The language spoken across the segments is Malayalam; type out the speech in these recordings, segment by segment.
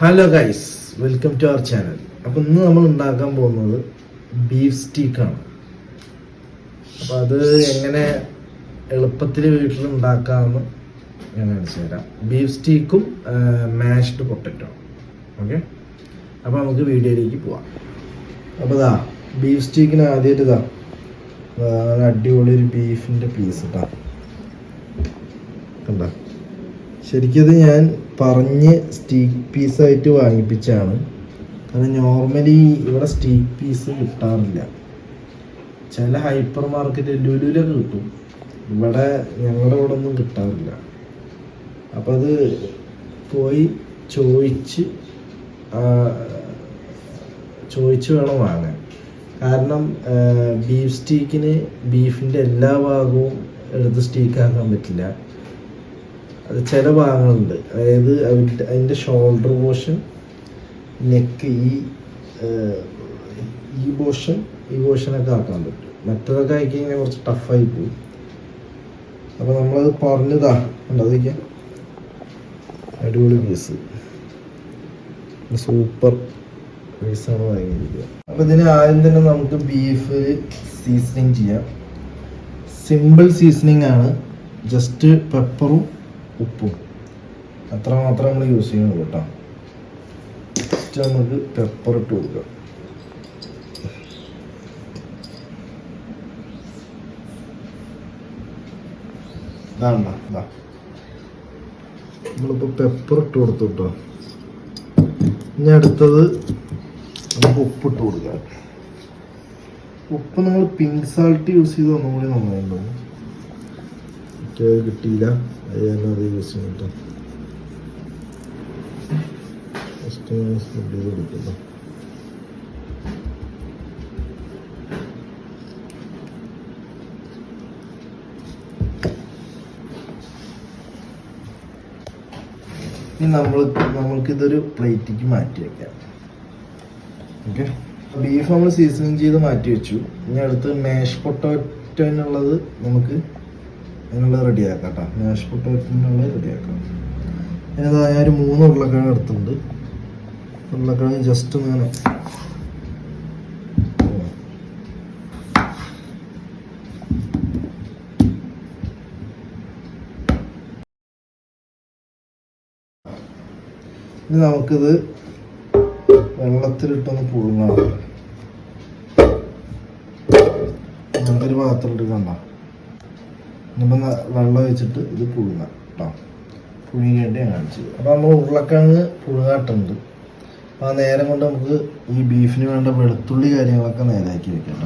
Hello guys welcome to our channel അപ്പം ഇന്ന് നമ്മൾ ഉണ്ടാക്കാൻ പോകുന്നത് ബീഫ് സ്റ്റീക്കാണ് അപ്പം അത് എങ്ങനെ എളുപ്പത്തിൽ വീട്ടിൽ ഉണ്ടാക്കാമെന്ന് ഞാൻ കാണിച്ചു തരാം. ബീഫ് സ്റ്റീക്കും മാഷ്ഡ് പൊട്ടറ്റോ ഓക്കെ അപ്പോൾ നമുക്ക് വീഡിയോയിലേക്ക് പോവാം. അപ്പോൾ ഇതാ ബീഫ് സ്റ്റീക്കിന് ആദ്യമായിട്ട് ഇതാ നല്ല അടിപൊളി ഒരു ബീഫിന്റെ പീസ് ഇട്ടാ. കണ്ട? ശരിക്കും ഇത് ഞാൻ പറഞ്ഞ് സ്റ്റീക്ക് പീസായിട്ട് വാങ്ങിപ്പിച്ചാണ്. കാരണം നോർമലി ഇവിടെ സ്റ്റീക്ക് പീസ് കിട്ടാറില്ല. ചില ഹൈപ്പർ മാർക്കറ്റ് ലുലുലൊക്കെ കിട്ടും. ഇവിടെ ഞങ്ങളുടെ ഇവിടെ ഒന്നും കിട്ടാറില്ല. അപ്പം അത് പോയി ചോദിച്ച് ചോദിച്ച് വേണം വാങ്ങാൻ. കാരണം ബീഫ് സ്റ്റീക്കിന് ബീഫിന്റെ എല്ലാ ഭാഗവും എടുത്ത് സ്റ്റീക്കാക്കാൻ പറ്റില്ല. അത് ചില ഭാഗങ്ങളുണ്ട്. അതായത് അതിന്റെ അതിന്റെ ഷോൾഡർ പോർഷൻ നെക്ക് ഈ ഈ പോർഷൻ ഈ പോർഷനൊക്കെ ആക്കാൻ പറ്റും. മറ്റതൊക്കെ ആക്കി കഴിഞ്ഞാൽ കുറച്ച് ടഫായി പോകും അപ്പോൾ നമ്മളത് പറഞ്ഞതാ. ഉണ്ടതൊക്കെ അടിപൊളി പീസ് സൂപ്പർ പീസാണ് വാങ്ങിയിരിക്കുക അപ്പോൾ ഇതിന് ആദ്യം തന്നെ നമുക്ക് ബീഫ് സീസണിങ് ചെയ്യാം. സിമ്പിൾ സീസണിങ് ആണ്. ജസ്റ്റ് പെപ്പറും ഉപ്പും. അത്ര മാത്രം നമ്മൾ യൂസ് ചെയ്യുന്നുള്ളൂ കേട്ടോ. ജസ്റ്റ് നമുക്ക് പെപ്പർ ഇട്ട് കൊടുക്കാം ഇതാണ്ട ഇതാ. നമ്മളിപ്പോൾ പെപ്പർ ഇട്ട് കൊടുത്തു കേട്ടോ. ഇനി അടുത്തത് നമുക്ക് ഉപ്പിട്ട് കൊടുക്കാം. ഉപ്പ് നമ്മൾ പിങ്ക് സാൾട്ട് യൂസ് ചെയ്ത് ഒന്നുകൂടി നന്നായിട്ടുണ്ടാവും അത് കിട്ടിയില്ല. അത് യൂസ് കൊടുക്കുന്നു. ഇനി നമ്മൾ നമ്മൾക്കിതൊരു പ്ലേറ്റിക്ക് മാറ്റി വെക്കാം. ഓക്കെ ബീഫ് നമ്മൾ സീസണിങ് ചെയ്ത് മാറ്റി വെച്ചു. ഇനി അടുത്ത് മാഷ് പൊട്ടോറ്റോനുള്ളത് നമുക്ക് അതിനുള്ളത് റെഡിയാക്കാം കേട്ടോ മാഷ് പൊട്ടോറ്റോനുള്ളത് റെഡിയാക്കാം. ഞാൻ ഒരു മൂന്ന് ഉരുളക്കിഴങ്ങ് എടുത്തുണ്ട് ഉരുളക്കിഴങ്ങ് ജസ്റ്റ് ഞാൻ ഇനി നമുക്കിത് വെള്ളത്തിലിട്ടൊന്ന് പുഴുങ്ങാം. നമുക്കൊരു പാത്രം എടുക്കണ്ട ഇനിയിപ്പം ന- വെള്ളം വെച്ചിട്ട് ഇത് പുഴുങ്ങ കേട്ടോ പുഴുങ്ങിയിട്ട് ഞാൻ കാണിച്ചു അപ്പോൾ നമ്മൾ ഉരുളക്കിഴങ്ങ് പുഴുങ്ങാട്ടുണ്ട്. അപ്പോൾ ആ നേരം കൊണ്ട് നമുക്ക് ഈ ബീഫിന് വേണ്ട വെളുത്തുള്ളി കാര്യങ്ങളൊക്കെ നേരാക്കി വെക്കാം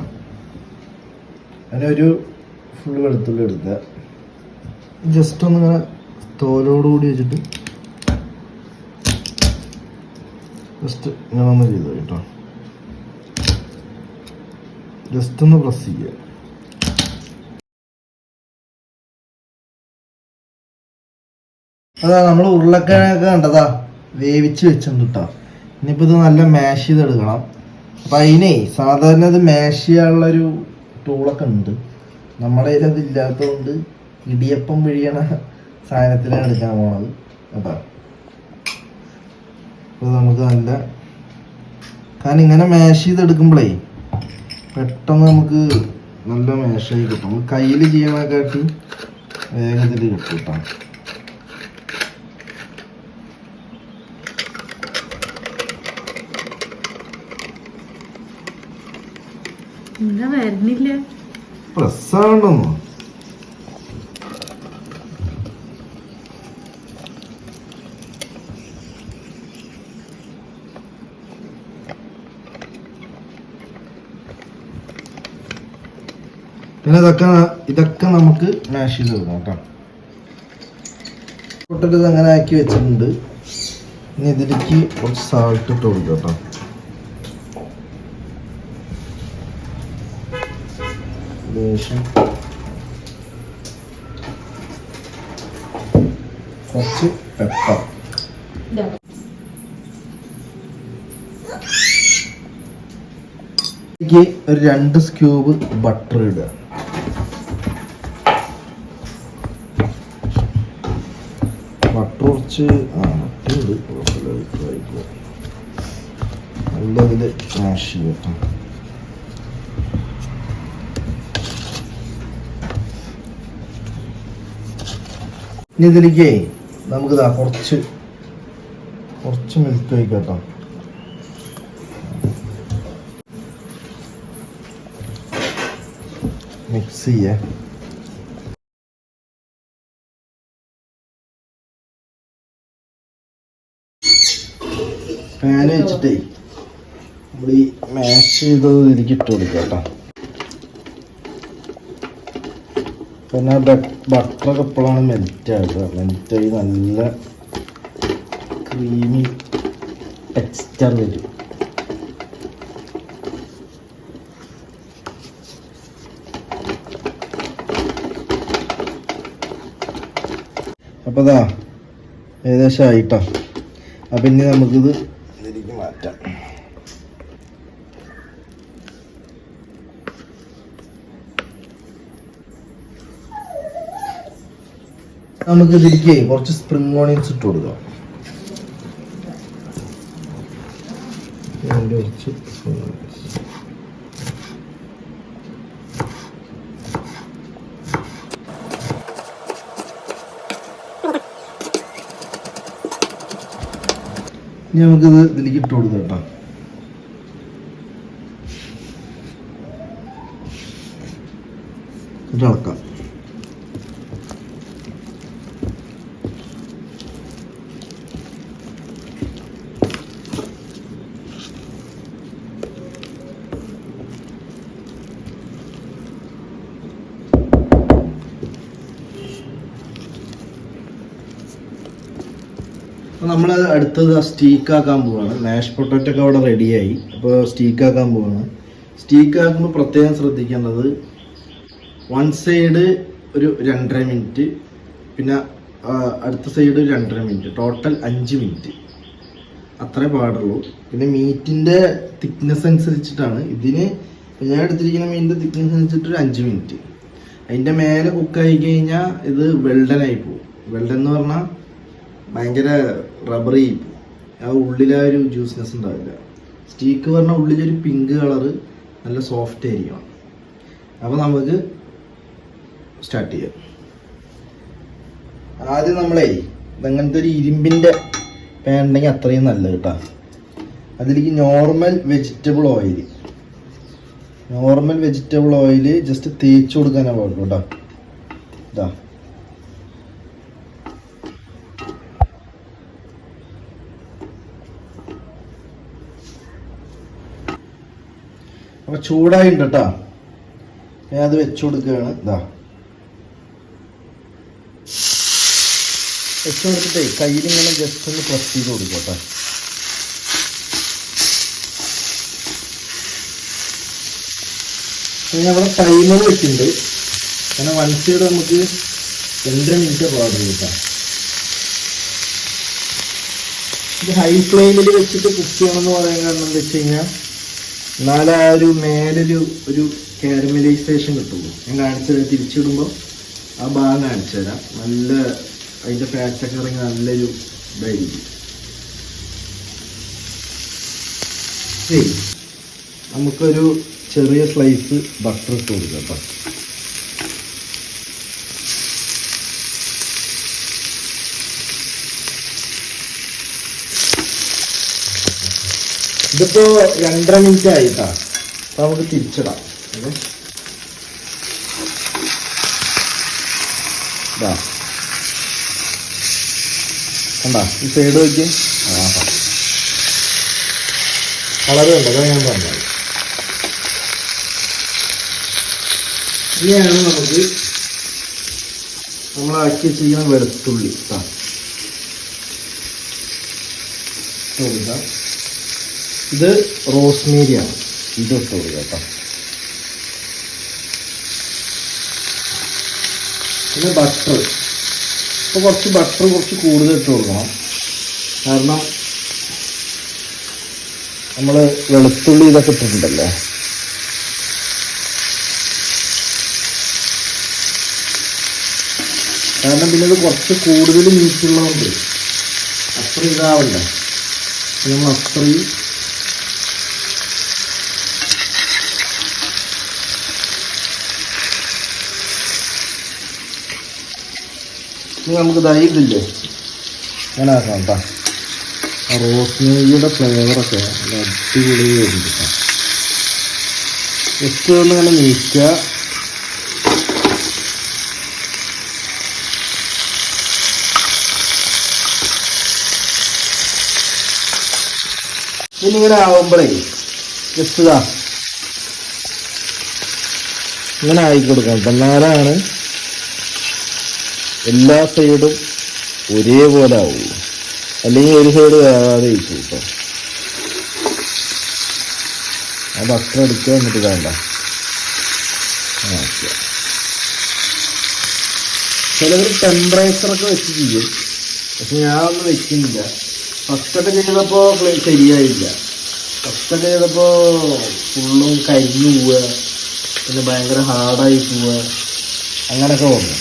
കേട്ടോ ഒരു ഫുൾ വെളുത്തുള്ളി എടുക്കുക. ജസ്റ്റ് ഒന്ന് ഇങ്ങനെ തോലോടുകൂടി വെച്ചിട്ട് ജസ്റ്റ് ഇങ്ങനെ ഒന്ന് ചെയ്തു കേട്ടോ ജസ്റ്റ് ഒന്ന് പ്രസ് ചെയ്യുക. അതാ നമ്മൾ ഉരുളക്കിഴങ്ങൊക്കെ കണ്ടതാ. വേവിച്ച് വെച്ചിട്ടുണ്ട് കേട്ടോ ഇനിയിപ്പോൾ ഇത് നല്ല മാഷ് ചെയ്തെടുക്കണം. അപ്പം അതിനെ സാധാരണ ഇത് മാഷ് ചെയ്യാനുള്ളൊരു ടൂളൊക്കെ ഉണ്ട്. നമ്മുടെ കയ്യിൽ അത് ഇല്ലാത്തതുകൊണ്ട് ഇടിയപ്പം പിഴിയണ സാധനത്തിലാണ് എടുക്കാൻ പോണത്. കേട്ടോ അപ്പോൾ നമുക്ക് നല്ല കാരണം ഇങ്ങനെ മാഷ് ചെയ്തെടുക്കുമ്പോഴേ പെട്ടെന്ന് നമുക്ക് നല്ല മാഷായി കിട്ടും. കയ്യിൽ ചെയ്യണേക്കാട്ടി വേഗത്തിൽ കിട്ടും കേട്ടോ വരുന്നില്ല? പിന്നെ ഇതൊക്കെ ഇതൊക്കെ നമുക്ക് മാഷ് ചെയ്ത് കൊടുക്കാം കേട്ടോ. ഇത് അങ്ങനെ ആക്കി വെച്ചിട്ടുണ്ട്. ഇനി ഇതിലേക്ക് കുറച്ച് സാൾട്ട് ഇട്ട് കൊടുക്കാം കേട്ടോ. ലേശം കുറച്ച് പെപ്പർ ഇതിലേക്ക് ഒരു രണ്ട് സ്ക്യൂബ് ബട്ടർ ഇടുക. ബട്ടർ കുറച്ച് ആ മറ്റുണ്ട് കുഴപ്പമില്ല നല്ലതിൽ ക്യാഷ് ചെയ്യട്ടോ ഇനി ഇതിലേക്ക് നമുക്കിതാ കുറച്ച് കുറച്ച് മിൽക്ക് ഒഴിക്കട്ടോ മിക്സ് ചെയ്യേ. പാൻ വെച്ചിട്ടേ നമ്മൾ ഈ മാഷ് ചെയ്തത് ഇതിലേക്ക് ഇട്ട് കൊടുക്കാം കേട്ടോ. പിന്നെ ബട്ടറൊക്കെ എപ്പോഴാണ് മെൽറ്റ് മെൽറ്റായി നല്ല ക്രീമി ടെക്സ്ചർ വരും. അപ്പോൾ ഇതാ ഏകദേശം ആയിട്ടാ. അപ്പം ഇനി നമുക്കിത് ഇതിലേക്ക് മാറ്റാം നമുക്ക് ഇതിലേക്ക് കുറച്ച് സ്പ്രിംഗ് ഓണിയൻസ് ഇട്ട് കൊടുക്കാം. ഇനി നമുക്കിത് ഇതിലേക്ക് ഇട്ട് കൊടുക്കാം കേട്ടോ. ഇളക്കാം നമ്മൾ അടുത്തത് സ്റ്റീക്ക് ആക്കാൻ പോവാണ്. മാഷ് പൊട്ടറ്റോ ഒക്കെ അവിടെ റെഡിയായി അപ്പോൾ സ്റ്റീക്ക് ആക്കാൻ പോവാണ്. സ്റ്റീക്ക് ആക്കുമ്പോൾ പ്രത്യേകം ശ്രദ്ധിക്കേണ്ടത് വൺ സൈഡ് ഒരു രണ്ടര മിനിറ്റ് പിന്നെ അടുത്ത സൈഡ് ഒരു രണ്ടര മിനിറ്റ് ടോട്ടൽ അഞ്ച് മിനിറ്റ് അത്രേ പാടുള്ളൂ. പിന്നെ മീറ്റിന്റെ തിക്നെസ് അനുസരിച്ചിട്ടാണ്. ഇതിന് ഞാൻ എടുത്തിരിക്കുന്ന മീനിന്റെ തിക്നെസ് അനുസരിച്ചിട്ട് ഒരു അഞ്ച് മിനിറ്റ് അതിന്റെ മേലെ കുക്കായി കഴിഞ്ഞാൽ ഇത് വെൽഡനായി പോകും വെൽഡൻ എന്ന് പറഞ്ഞാൽ ഭയങ്കര ആ ഉള്ളിൽ ആ ഒരു ജ്യൂസ്നെസ് ഉണ്ടാവില്ല. സ്റ്റീക്ക് പറഞ്ഞാൽ ഉള്ളിലൊരു പിങ്ക് കളറ് നല്ല സോഫ്റ്റ് ആയിരിക്കണം. അപ്പോൾ നമുക്ക് സ്റ്റാർട്ട് ചെയ്യാം. ആദ്യം നമ്മളേ ഇതങ്ങനത്തെ ഒരു ഇരുമ്പിന്റെ പാൻ ഉണ്ടെങ്കിൽ അത്രയും നല്ലത് കേട്ടോ അതിലേക്ക് normal vegetable oil normal vegetable oil just തേച്ച് കൊടുക്കാനാണ് പാടുള്ളൂ കേട്ടോ ഇതാ. അപ്പൊ ചൂടായിട്ടുണ്ട് കേട്ടോ ഞാൻ അത് വെച്ചു കൊടുക്കുകയാണ്. ഇതാ വെച്ചു കൊടുത്തിട്ടേ കയ്യിലിങ്ങനെ ജസ്റ്റ് ഒന്ന് പ്രസ് ചെയ്ത് കൊടുക്കട്ടെ കേട്ടോ ഞാൻ അവിടെ ടൈമർ വെച്ചിട്ടുണ്ട്. കാരണം വൺ സൈഡ് നമുക്ക് രണ്ടര മിനിറ്റ് പാടുള്ളൂ കേട്ടോ ഇത് ഹൈ ഫ്ലെയിമിൽ വെച്ചിട്ട് കുക്ക് ചെയ്യണമെന്ന് പറയാൻ കാരണം എന്താ വെച്ച് കഴിഞ്ഞാൽ എന്നാലേ ആ ഒരു മേലൊരു ഒരു കാരമലൈസേഷൻ കിട്ടുള്ളൂ. ഞാൻ കാണിച്ചത് തിരിച്ചിടുമ്പോൾ ആ ഭാഗം കാണിച്ചു തരാം. നല്ല അതിന്റെ ഫാറ്റൊക്കെ ഇറങ്ങി നല്ലൊരു ഇതായിരിക്കും. നമുക്കൊരു ചെറിയ സ്ലൈസ് ബട്ടർ ഇട്ട് കൊടുക്കാം കേട്ടോ. ഇതിപ്പോ രണ്ടര മിനിറ്റ് ആയിട്ടാ അപ്പൊ നമുക്ക് തിരിച്ചിടാം. കണ്ടാ? ഈ സൈഡ് നോക്കി വളരെ കണ്ടോ? ഞാൻ പറഞ്ഞത്. ഇനിയാണ് നമുക്ക് നമ്മളാക്കി ചെയ്യുന്ന വെളുത്തുള്ളി. കൊടുക്കാം ഇത് റോസ്മേരിയാണ് ഇത് ഇട്ട് കൊടുക്കുക കേട്ടോ. പിന്നെ ബട്ടർ ഇപ്പോൾ കുറച്ച് ബട്ടർ കുറച്ച് കൂടുതൽ ഇട്ട് കൊടുക്കണം. കാരണം നമ്മൾ വെളുത്തുള്ളി ഇതൊക്കെ ഇട്ടിട്ടുണ്ടല്ലേ? കാരണം പിന്നെ ഇത് കുറച്ച് കൂടുതൽ മീറ്റുള്ളതുകൊണ്ട് അത്ര ഇതാവണ്ടേ. നമ്മൾ അത്രയും ഇനി നമുക്ക് ദാ അങ്ങനെ ആക്കാം കേട്ടോ ആ ഫ്ലേവറൊക്കെ നല്ല അടിപൊളി വരുന്നുണ്ട് കേട്ടോ ജസ്റ്റ് ഒന്ന് ഇങ്ങനെ നീക്കുക. ഇനിങ്ങനെ ആവുമ്പോഴേ ജസ്റ്റ് ഇങ്ങനെ ആയിക്കൊടുക്കാം കേട്ടോ എന്നാലാണ് എല്ലാ സൈഡും ഒരേപോലെ ആവുള്ളൂ അല്ലെങ്കിൽ ഒരു സൈഡ് വേറെ ഇരിക്കും കേട്ടോ. ആ ഭക്ഷണം എടുക്കുക എന്നിട്ട് വേണ്ട. ചിലവർ ടെമ്പറേച്ചറൊക്കെ വെച്ച് ചെയ്യും. പക്ഷെ ഞാനൊന്നും വെക്കുന്നില്ല. ഫസ്റ്റൊക്കെ ചെയ്തപ്പോൾ ശരിയായില്ല. ഫസ്റ്റൊക്കെ ചെയ്തപ്പോൾ ഫുള്ളും കരിഞ്ഞു പോവുക. പിന്നെ ഭയങ്കര ഹാർഡായി പോവുക. അങ്ങനെയൊക്കെ വന്നു.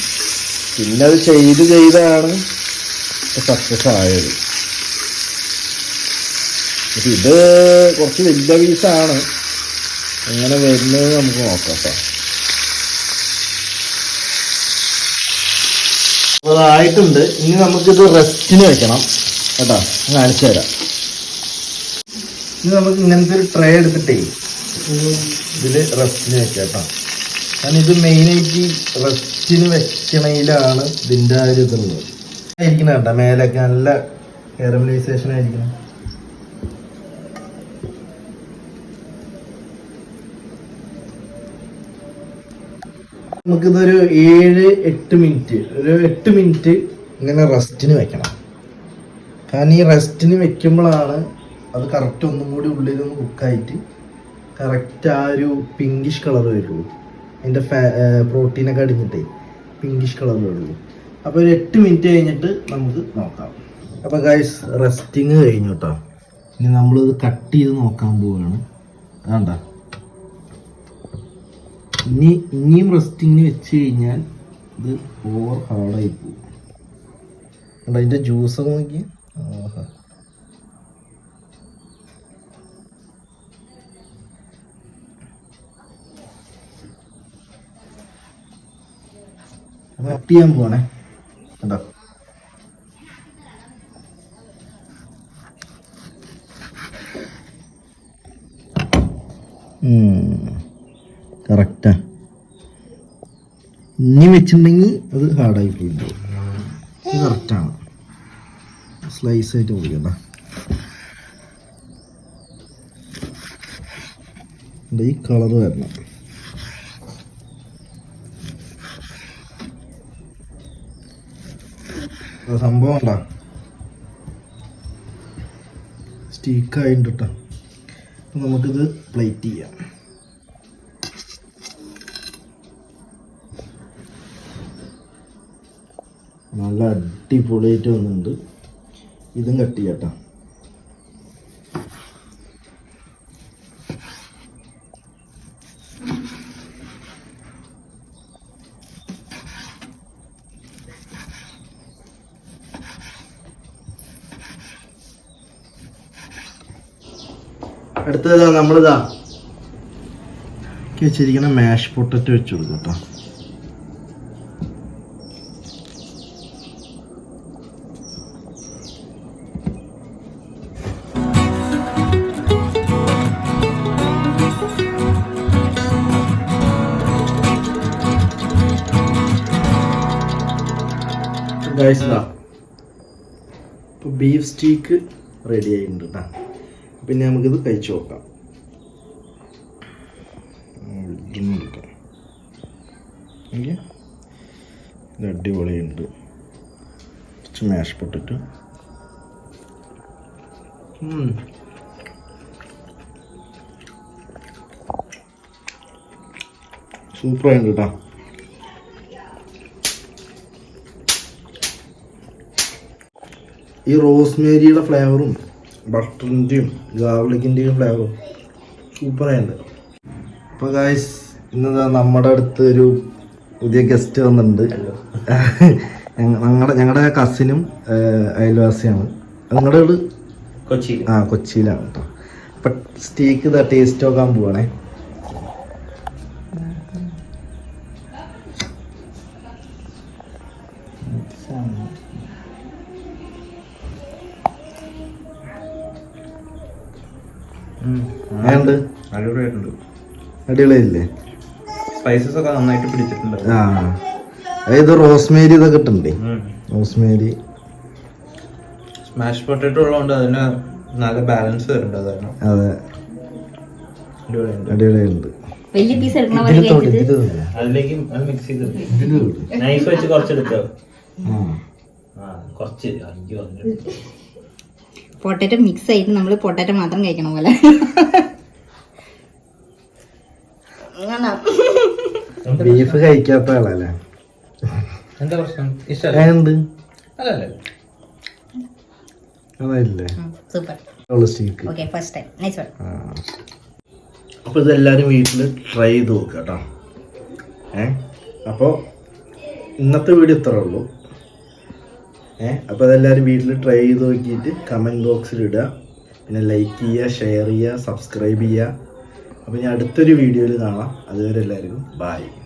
പിന്നെ അത് ചെയ്ത് ചെയ്താണ് സക്സസ് ആയത്. ഇത് കുറച്ച് വലിയ പീസാണ് എങ്ങനെ വരുന്നത് നമുക്ക് നോക്കാം കേട്ടോ അതായിട്ടുണ്ട്. ഇനി നമുക്കിത് റെസ്റ്റിന് വെക്കണം കേട്ടോ. കാണിച്ചു തരാം. ഇനി നമുക്ക് ഇങ്ങനത്തെ ഒരു ട്രേ എടുത്തിട്ടേ ഇതിൽ റെസ്റ്റിന് വെക്കാം കേട്ടോ കാരണം ഇത് മെയിനായിട്ട് റെസ്റ്റിന് വെക്കണയിലാണ് ഇതിന്റെ ആ ഒരു ഇതുള്ളത് ആയിരിക്കണം കേട്ടോ മേലൊക്കെ നല്ല കാരമലൈസേഷൻ ആയിരിക്കണം. നമുക്കിതൊരു ഏഴ് എട്ട് മിനിറ്റ് ഒരു എട്ട് മിനിറ്റ് ഇങ്ങനെ റെസ്റ്റിന് വെക്കണം. കാരണം ഈ റെസ്റ്റിന് വെക്കുമ്പോഴാണ് അത് കറക്റ്റ് ഒന്നും കൂടി ഉള്ളിൽ ഉള്ളിലൊന്ന് കുക്കായിട്ട് കറക്റ്റ് ആ ഒരു പിങ്കിഷ് കളർ വരുള്ളൂ. അതിന്റെ പ്രോട്ടീനൊക്കെ അടിഞ്ഞിട്ടേ. പിങ്കിഷ് കളർ വരുള്ളൂ അപ്പോൾ ഒരു എട്ട് മിനിറ്റ് കഴിഞ്ഞിട്ട് നമുക്ക് നോക്കാം. അപ്പോൾ ഗൈസ് റെസ്റ്റിങ് കഴിഞ്ഞു കേട്ടോ ഇനി നമ്മളിത് കട്ട് ചെയ്ത് നോക്കാൻ പോവുകയാണ് വേണ്ട ഇനി ഇനിയും റെസ്റ്റിങ്ങിന് വെച്ച് കഴിഞ്ഞാൽ ഇത് ഓവർ ഹാർഡായി പോകും. അതിന്റെ ജ്യൂസ് നോക്കി ആഹാ. കട്ട് ചെയ്യാൻ പോവാണേ. കണ്ടോ? കറക്റ്റാ ഇനി വെച്ചിട്ടുണ്ടെങ്കിൽ അത് ഹാർഡായി പോയിട്ടുണ്ടാവും ഇത് കറക്റ്റാണ് സ്ലൈസ് ആയിട്ട് പോയിക്കണ്ട ഇതിന്റെ ഈ കളർ വരണം. സംഭവം ഉണ്ടാ? സ്റ്റീക്കായിട്ട് കേട്ടോ അപ്പം നമുക്കിത് പ്ലേറ്റ് ചെയ്യാം. നല്ല അടിപൊളിയായിട്ട് വന്നിട്ടുണ്ട്. ഇതും കട്ട് ചെയ്യാം അടുത്തതാ നമ്മളിതാ. വെച്ചിരിക്കണ മാഷ് പൊട്ടറ്റ് വെച്ച് കൊടുക്കും കേട്ടോ ഇതാ. ബീഫ് സ്റ്റീക്ക് റെഡി ആയിട്ടുണ്ട് കേട്ടോ പിന്നെ നമുക്കിത് കഴിച്ചു നോക്കാം. എടുക്കാം ഇത് അടിപൊളിയുണ്ട്. കുറച്ച് മാഷ് പൊട്ടിട്ട്. സൂപ്പറായിട്ടുണ്ട് കേട്ടോ ഈ റോസ്മേരിയുടെ ഫ്ലേവറും ബട്ടറിന്റെയും ഗാർലിക്കിന്റെയും ഫ്ലേവർ സൂപ്പറായിട്ടുണ്ട് അപ്പോൾ ഗായ്സ് ഇന്ന് നമ്മുടെ അടുത്ത് ഒരു പുതിയ ഗസ്റ്റ് വന്നിട്ടുണ്ട്. ഞങ്ങളുടെ ഞങ്ങളുടെ കസിനും അയൽവാസിയാണ്. നിങ്ങളുടെ വീട് കൊച്ചിയിൽ ആ കൊച്ചിയിലാണ് കേട്ടോ അപ്പം സ്റ്റീക്ക് ഇതാ ടേസ്റ്റ് നോക്കാൻ പോവാണേ. ഏണ്ട് അടിപൊളിയായിട്ടുണ്ട്. അടിപൊളിയില്ലേ? സ്പൈസസ് ഒക്കെ നന്നായിട്ട് പിടിച്ചിട്ടുണ്ട്. ആ. അതായത് റോസ്മേരി ഇതൊക്കെ ഇട്ടുണ്ട് റോസ്മേരി സ്മാഷ് പൊട്ടറ്റോ ഉള്ളതുകൊണ്ട് അതിന് നല്ല ബാലൻസ് വരുന്നുണ്ട് അതാണ് അതെ. അടിപൊളിയുണ്ട് അടിപൊളിയുണ്ട് വലിയ പീസ് എടുക്കണ പോലെ. അതിലേക്ക് അത് മിക്സ് ചെയ്ത്. നൈഫ് വെച്ച്. ആ. കുറച്ച്. അയ്യോ പൊട്ടാറ്റോ മിക്സ് ആയിട്ട് നമ്മൾ പൊട്ടാറ്റോ മാത്രം കഴിക്കണ പോലെ. ബീഫ് കഴിക്കാത്ത ആളല്ലേ എന്താ പ്രശ്നം? ഇഷ്ടമല്ല എന്ത് അല്ലല്ലേ. അതല്ലേ. ഉം, super okay first time nice one അപ്പോൾ ഇതെല്ലാവരും വീട്ടിൽ ട്രൈ ചെയ്ത് നോക്കുക കേട്ടോ. ഏ? അപ്പോൾ ഇന്നത്തെ വീഡിയോ ഇത്രേ ഉള്ളൂ. ഏ? അപ്പോൾ അതെല്ലാവരും വീട്ടിൽ ട്രൈ ചെയ്ത് നോക്കിയിട്ട് കമന്റ് ബോക്സിൽ ഇടുക. പിന്നെ ലൈക്ക് ചെയ്യുക ഷെയർ ചെയ്യുക സബ്സ്ക്രൈബ് ചെയ്യുക. അപ്പോൾ ഞാൻ അടുത്തൊരു വീഡിയോയിൽ കാണാം. അതുവരെ എല്ലാവർക്കും ബായ്